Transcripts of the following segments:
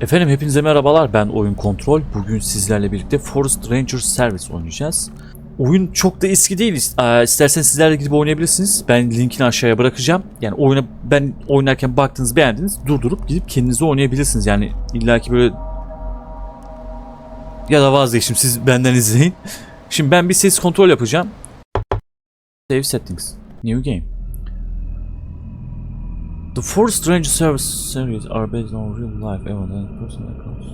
Efendim hepinize merhabalar ben Oyun Kontrol. Bugün sizlerle birlikte Forest Ranger Service oynayacağız. Oyun çok da eski değil. İsterseniz sizler de gidip oynayabilirsiniz. Ben linkini aşağıya bırakacağım. Yani oyuna ben oynarken baktınız beğendiniz durdurup gidip kendinize oynayabilirsiniz. Yani illaki böyle ya da vazgeçtim siz benden izleyin. Şimdi ben bir ses kontrol yapacağım. Save settings. New game. The Forest Ranger Service series are based on real life events and personal accounts.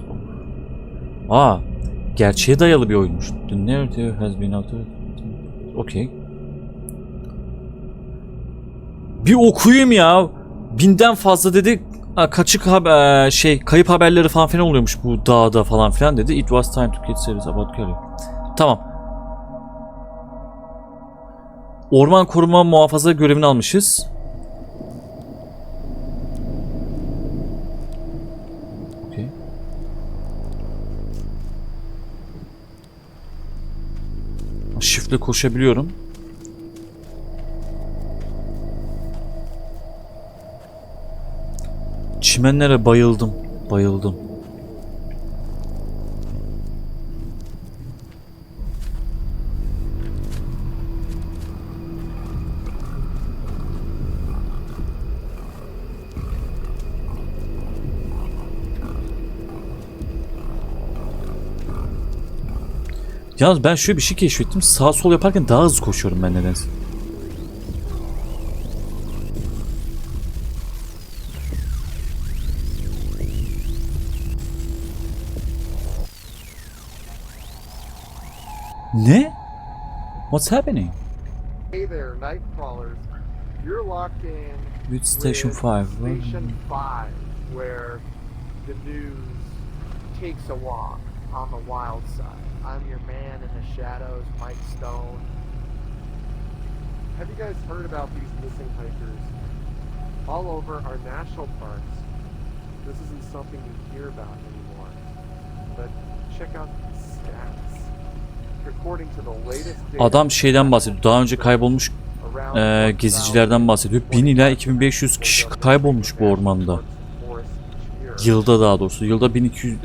Aa, gerçeğe dayalı bir oyunmuş. The narrative has been altered. Okay. Bir okuyayım ya. Binden fazla dedi. Kaçık haber, şey kayıp haberleri falan filan oluyormuş bu dağda falan filan dedi. It was time to get serious about Kelly. Tamam. Orman koruma muhafaza görevini almışız. Okey. Shift'le koşabiliyorum. Çimenlere bayıldım. Bayıldım. Yalnız ben şöyle bir şey keşfettim. Sağ sol yaparken daha hızlı koşuyorum ben nedense. Ne? What's happening? Hey there, night crawlers. You're locked in With Station with 5. Station 5, where the news takes a walk on the wild side. I'm your man in the shadows, Mike Stone. Have you guys heard about these missing hikers? All over our national parks. This isn't something you hear about anymore. But check out these stats. According to the latest data Adam şeyden bahsediyor. Daha önce kaybolmuş e, gezicilerden bahsediyor. 1000 ila 2500 kişi kaybolmuş bu ormanda. Yılda daha doğrusu. Yılda 1200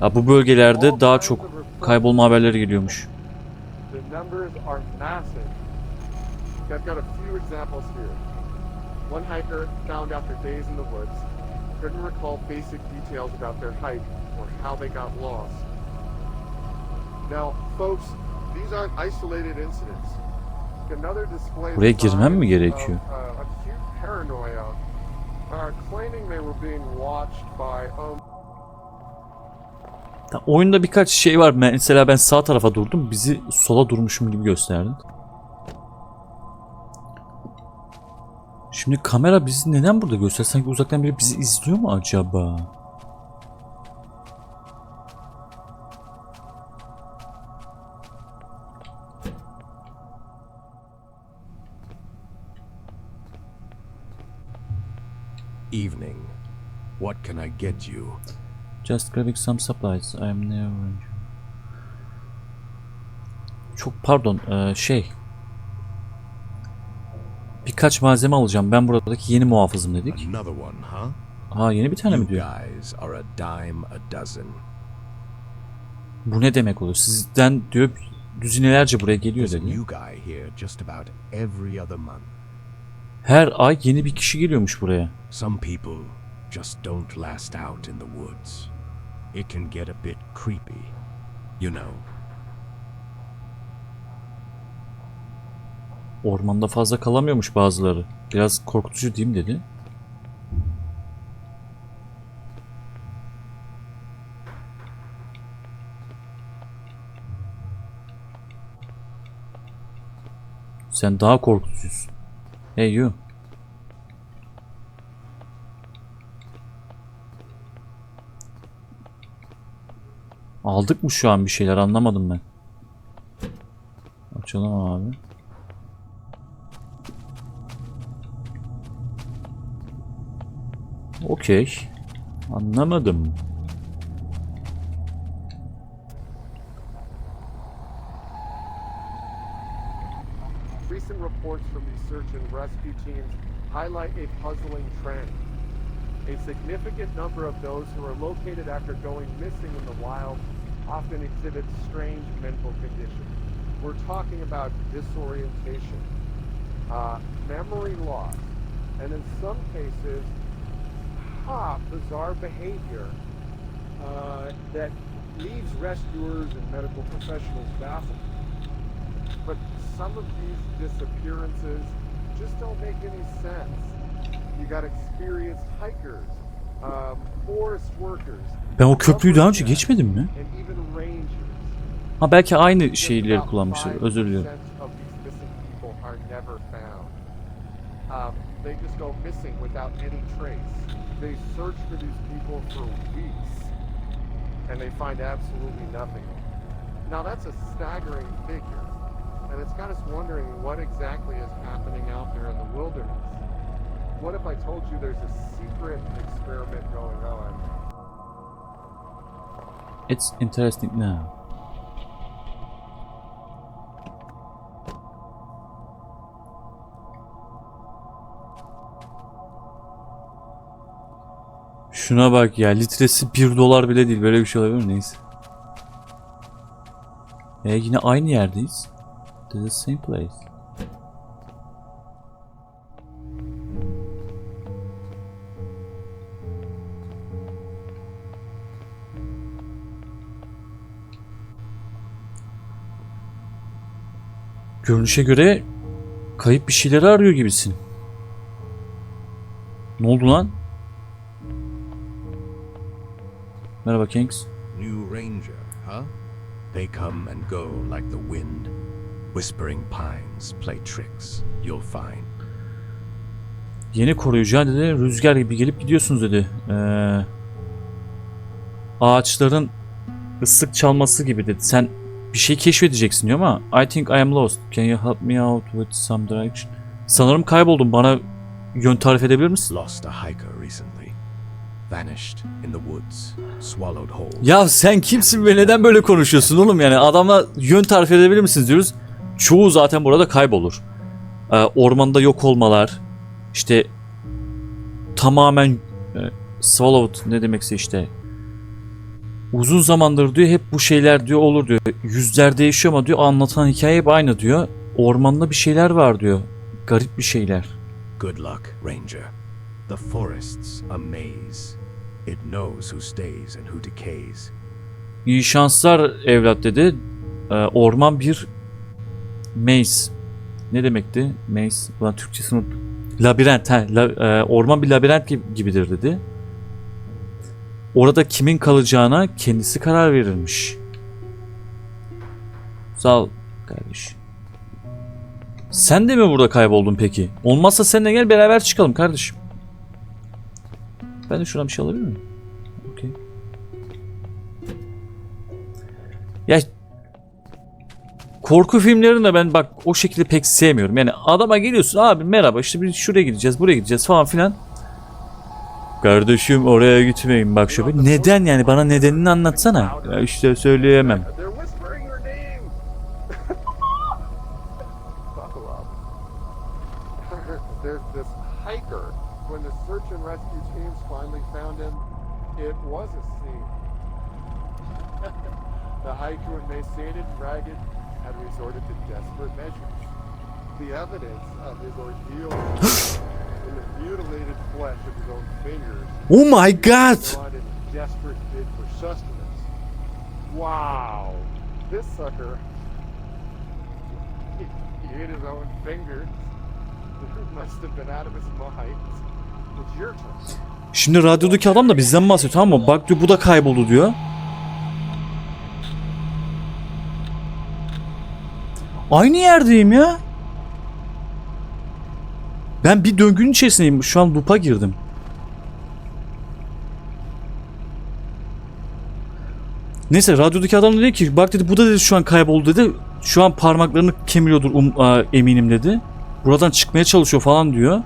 Ya bu bölgelerde daha çok kaybolma haberleri geliyormuş. are. One hiker found after days in the woods couldn't recall basic details about their hike or how they got lost. Now, folks, these aren't isolated incidents. Another display Buraya girmem mi gerekiyor? of, uh, acute paranoia, uh, claiming they were being watched by um, Oyunda birkaç şey var. Mesela ben sağ tarafa durdum. Bizi sola durmuşum gibi gösterdi. Şimdi kamera bizi neden burada göster? Sanki uzaktan biri bizi izliyor mu acaba? Evening. What can I get you? Just grabbing some supplies. I am ranger. Çok pardon eee, şey. Birkaç malzeme alacağım. Ben buradaki yeni muhafızım dedik. Ha yeni bir tane mi diyor? guys are a dime a dozen. Bu ne demek oluyor? Sizden diyor düzinelerce buraya geliyor dedi. Her ay yeni bir kişi geliyormuş buraya. Some people just don't last out in the woods. It can get a bit creepy. You know, Ormanda fazla kalamıyormuş bazıları. Biraz korkutucu mi dedi. Sen daha korkutucusun. Hey you. Aldık mı şu an bir şeyler anlamadım ben. Açalım abi. Okey. Anlamadım. Recent reports from these search and rescue teams highlight a puzzling trend. A significant number of those who are located after going missing in the wild often exhibit strange mental conditions. We're talking about disorientation, uh, memory loss, and in some cases, ha, bizarre behavior uh, that leaves rescuers and medical professionals baffled. But some of these disappearances just don't make any sense. You got experienced hikers, Ben o köprüyü daha önce geçmedim mi? and even rangers. Ha belki aynı Just şeyleri about kullanmışlar. Özür diliyorum. 5% of these missing people are never found. Um, they just go missing without any trace. They search for these people for weeks, and they find absolutely nothing. Now that's a staggering figure, and it's got us wondering what exactly is happening out there in the wilderness. What if I told you there's a secret experiment going on? It's interesting now. Şuna bak ya litresi 1 dolar bile değil böyle bir şey olabilir mi? Neyse. E yine aynı yerdeyiz. The same place. Görünüşe göre kayıp bir şeyleri arıyor gibisin. Ne oldu lan? Merhaba Kings. New Ranger, huh? They come and go like the wind. Whispering pines play tricks, you'll find. Yeni koruyucu dedi. Rüzgar gibi gelip gidiyorsunuz dedi. Ee, ağaçların ıslık çalması gibi dedi. Sen bir şey keşfedeceksin diyor ama I think I am lost. Can you help me out with some direction? Sanırım kayboldum. Bana yön tarif edebilir misin? Lost a hiker recently. Vanished in the woods, swallowed whole. Ya sen kimsin ve neden böyle konuşuyorsun oğlum yani adamla yön tarif edebilir misiniz diyoruz. Çoğu zaten burada kaybolur. Ee, ormanda yok olmalar, işte tamamen e, swallowed ne demekse işte uzun zamandır diyor hep bu şeyler diyor olur diyor. Yüzler değişiyor ama diyor anlatan hikaye hep aynı diyor. Ormanda bir şeyler var diyor. Garip bir şeyler. Good luck, Ranger. The forest's a maze. It knows who stays and who decays. İyi şanslar evlat dedi. Ee, orman bir maze. Ne demekti? Maze. Ulan Türkçesini unuttum. Labirent. He, la- e, orman bir labirent gibi- gibidir dedi. Orada kimin kalacağına kendisi karar verirmiş. Sağ ol kardeş. Sen de mi burada kayboldun peki? Olmazsa sen de gel beraber çıkalım kardeşim. Ben de şuradan bir şey alabilir miyim? Okey. Ya korku filmlerini ben bak o şekilde pek sevmiyorum. Yani adama geliyorsun abi merhaba işte biz şuraya gideceğiz buraya gideceğiz falan filan. Kardeşim oraya gitmeyin bak şöyle. Neden yani bana nedenini anlatsana. Ya işte söyleyemem. They're whispering your name. Buckle up. There's this hiker. When the search and rescue teams finally found him, it was a scene. the hiker, emaciated and ragged, had resorted to desperate measures. The evidence of his ordeal Oh my god. Wow. This sucker. He, ate his own fingers. Must have been out of his mind. It's your turn. Şimdi radyodaki adam da bizden bahsediyor tamam mı? Bak diyor bu da kayboldu diyor. Aynı yerdeyim ya. Ben bir döngünün içerisindeyim. Şu an loop'a girdim. Neyse radyodaki adam da dedi ki bak dedi bu da dedi şu an kayboldu dedi. Şu an parmaklarını kemiriyordur um, aa, eminim dedi. Buradan çıkmaya çalışıyor falan diyor.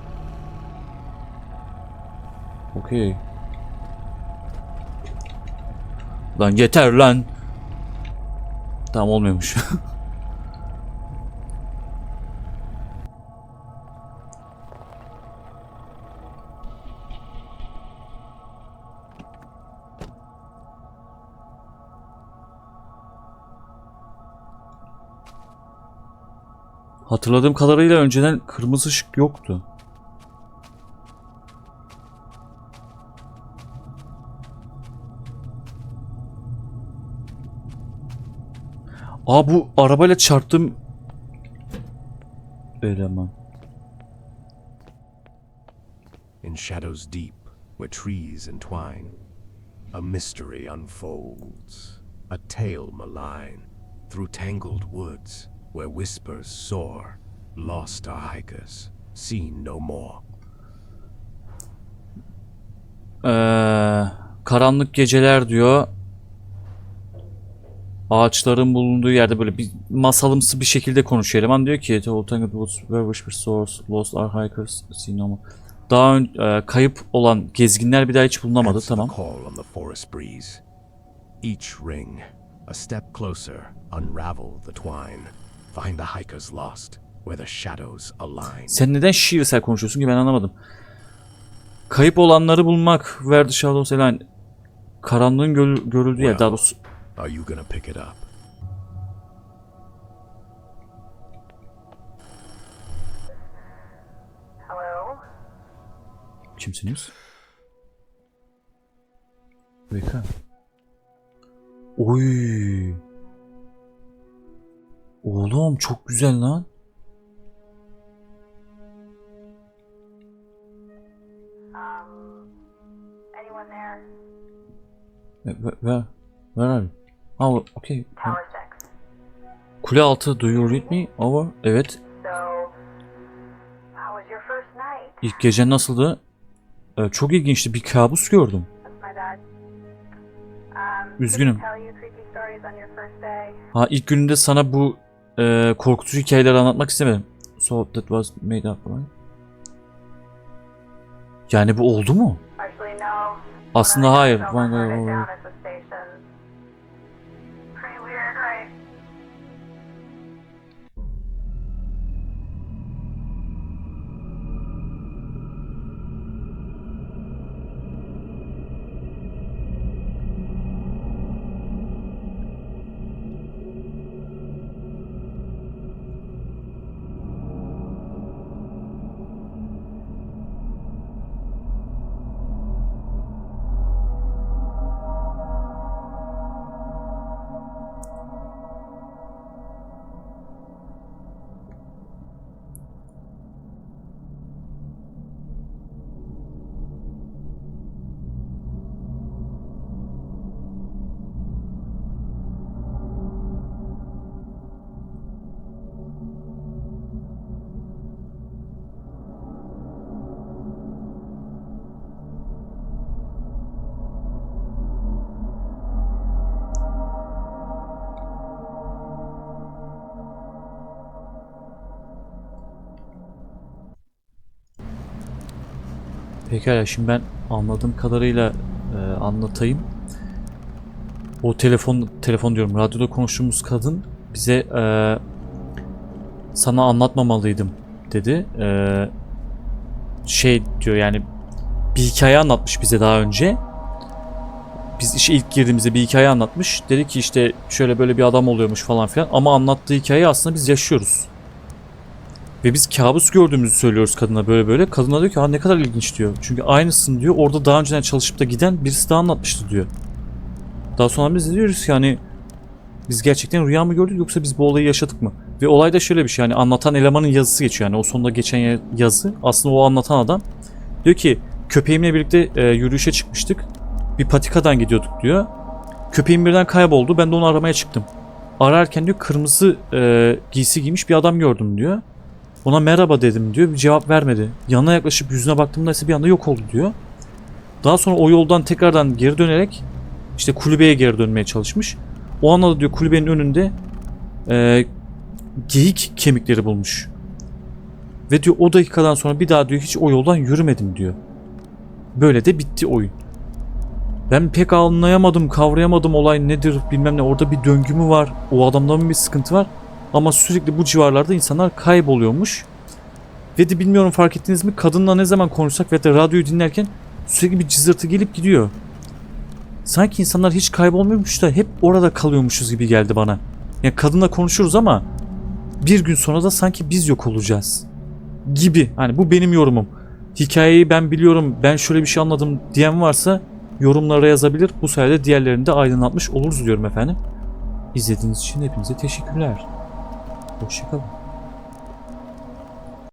Okey. Lan yeter lan. Tamam olmuyormuş. Hatırladığım kadarıyla önceden kırmızı ışık yoktu. Aa bu arabayla çarptım. Eleman. In shadows deep, where trees entwine, a mystery unfolds. A tale malign, through tangled woods, where whispers soar. Lost are hikers, seen no more. Ee, karanlık geceler diyor. Ağaçların bulunduğu yerde böyle bir masalımsı bir şekilde konuşuyor. Eleman diyor ki "The Tangled Woods where whisper soars, lost are hikers, seen no more." Daha ön, e, kayıp olan gezginler bir daha hiç bulunamadı. Tamam. Each ring, a step closer, unravel the twine. Find the hikers lost, where the shadows align. Sen neden şiirsel konuşuyorsun ki ben anlamadım. Kayıp olanları bulmak. Where the shadows align. Karanlığın gör- görüldüğü yer. Daha doğrusu Are you gonna pick it up? Hello? Kimsiniz? Veka. Oy. Oğlum çok güzel lan. Where, where, where are you? Oh, okay. Tower 6. Kule altı, do you read me? Over. Evet. İlk gece nasıldı? Ee, çok ilginçti. Bir kabus gördüm. Üzgünüm. Ha ilk gününde sana bu e, korkutucu hikayeleri anlatmak istemedim. So that was made up right? Yani bu oldu mu? Aslında hayır. Pekala şimdi ben anladığım kadarıyla e, anlatayım. O telefon telefon diyorum radyoda konuştuğumuz kadın bize e, sana anlatmamalıydım dedi. E, şey diyor yani bir hikaye anlatmış bize daha önce. Biz işe ilk girdiğimizde bir hikaye anlatmış. Dedi ki işte şöyle böyle bir adam oluyormuş falan filan. Ama anlattığı hikayeyi aslında biz yaşıyoruz. Ve biz kabus gördüğümüzü söylüyoruz kadına böyle böyle. Kadına diyor ki ha ne kadar ilginç diyor. Çünkü aynısını diyor orada daha önceden çalışıp da giden birisi daha anlatmıştı diyor. Daha sonra biz diyoruz ki hani biz gerçekten rüya mı gördük yoksa biz bu olayı yaşadık mı? Ve olayda şöyle bir şey hani anlatan elemanın yazısı geçiyor yani o sonunda geçen ya- yazı aslında o anlatan adam diyor ki köpeğimle birlikte e, yürüyüşe çıkmıştık. Bir patikadan gidiyorduk diyor. Köpeğim birden kayboldu ben de onu aramaya çıktım. Ararken diyor kırmızı e, giysi giymiş bir adam gördüm diyor. Ona merhaba dedim diyor. Bir cevap vermedi. Yanına yaklaşıp yüzüne baktığımda ise bir anda yok oldu diyor. Daha sonra o yoldan tekrardan geri dönerek işte kulübeye geri dönmeye çalışmış. O anda da diyor kulübenin önünde e, geyik kemikleri bulmuş. Ve diyor o dakikadan sonra bir daha diyor hiç o yoldan yürümedim diyor. Böyle de bitti oyun. Ben pek anlayamadım, kavrayamadım olay nedir bilmem ne. Orada bir döngü mü var? O adamda mı bir sıkıntı var? Ama sürekli bu civarlarda insanlar kayboluyormuş. Ve de bilmiyorum fark ettiniz mi kadınla ne zaman konuşsak ve de radyoyu dinlerken sürekli bir cızırtı gelip gidiyor. Sanki insanlar hiç kaybolmuyormuş da hep orada kalıyormuşuz gibi geldi bana. Yani kadınla konuşuruz ama bir gün sonra da sanki biz yok olacağız gibi. Hani bu benim yorumum. Hikayeyi ben biliyorum, ben şöyle bir şey anladım diyen varsa yorumlara yazabilir. Bu sayede diğerlerini de aydınlatmış oluruz diyorum efendim. İzlediğiniz için hepinize teşekkürler. 60억.